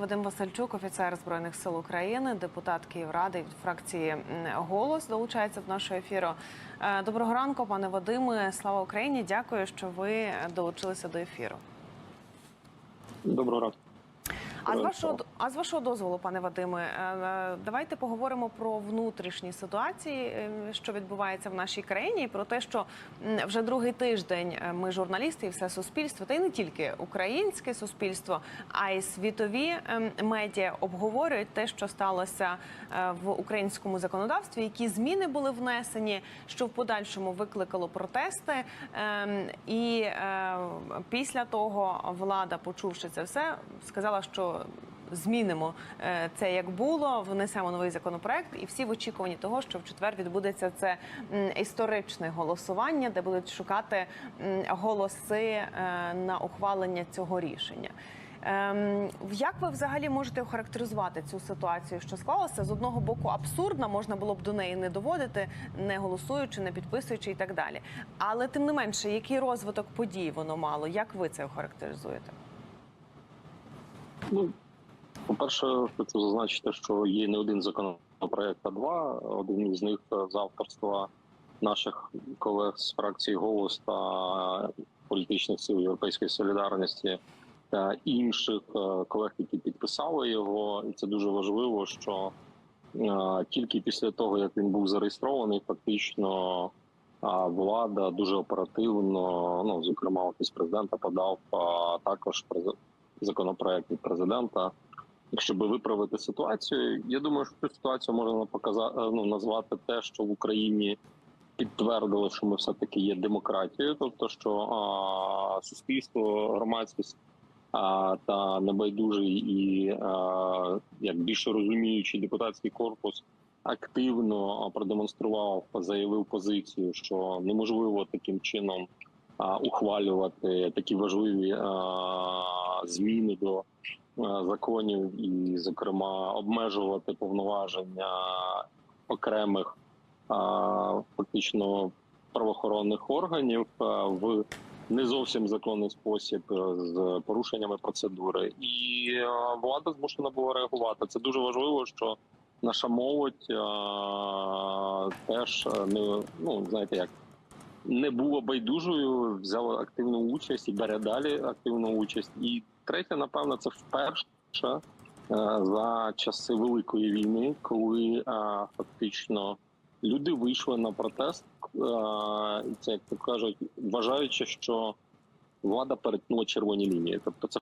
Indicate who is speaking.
Speaker 1: Вадим Васильчук, офіцер збройних сил України, депутат Київради від фракції Голос долучається до нашого ефіру. Е, Доброго ранку, пане Вадиме. Слава Україні! Дякую, що ви долучилися до ефіру.
Speaker 2: Доброго ранку.
Speaker 1: А з вашого а з вашого дозволу, пане Вадиме, е, давайте поговоримо про внутрішні ситуації, е, що відбувається в нашій країні, і про те, що вже другий тиждень е, ми журналісти і все суспільство, та й не тільки українське суспільство, а й світові медіа обговорюють те, що сталося е, в українському законодавстві, які зміни були внесені, що в подальшому викликало протести. І е, після того влада, почувши це все, сказала, що змінимо е, це як було, внесемо новий законопроект, і всі в очікуванні того, що в четвер відбудеться це історичне голосування, де будуть шукати голоси е, на ухвалення цього рішення. Ем, як ви взагалі можете охарактеризувати цю ситуацію, що склалася з одного боку абсурдна, можна було б до неї не доводити, не голосуючи, не підписуючи і так далі. Але тим не менше, який розвиток подій воно мало? Як ви це охарактеризуєте?
Speaker 2: Ну, по-перше, хочу зазначити, що є не один законопроект, а два. Один із них з авторства наших колег з фракції голос та політичних сил Європейської солідарності та інших е, колег, які підписали його. І це дуже важливо, що е, тільки після того, як він був зареєстрований, фактично а влада дуже оперативно, ну зокрема, офіс президента подав також законопроект від президента, щоб виправити ситуацію. Я думаю, що цю ситуацію можна показати ну, назвати те, що в Україні підтвердили, що ми все таки є демократією, тобто що а, суспільство, громадськість. А, та небайдужий і а, як більше розуміючий депутатський корпус активно продемонстрував, заявив позицію, що неможливо таким чином а, ухвалювати такі важливі а, зміни до законів, і, зокрема, обмежувати повноваження окремих фактично правоохоронних органів в не зовсім законний спосіб е, з порушеннями процедури, і е, влада змушена була реагувати. Це дуже важливо, що наша молодь е, теж е, не ну знаєте як. Не було байдужою, взяла активну участь і бере далі активну участь. І третя, напевно, це вперше е, за часи великої війни, коли е, фактично люди вийшли на протест. е, Це як то кажуть, вважаючи, що влада перетнула червоні лінії. Тобто, це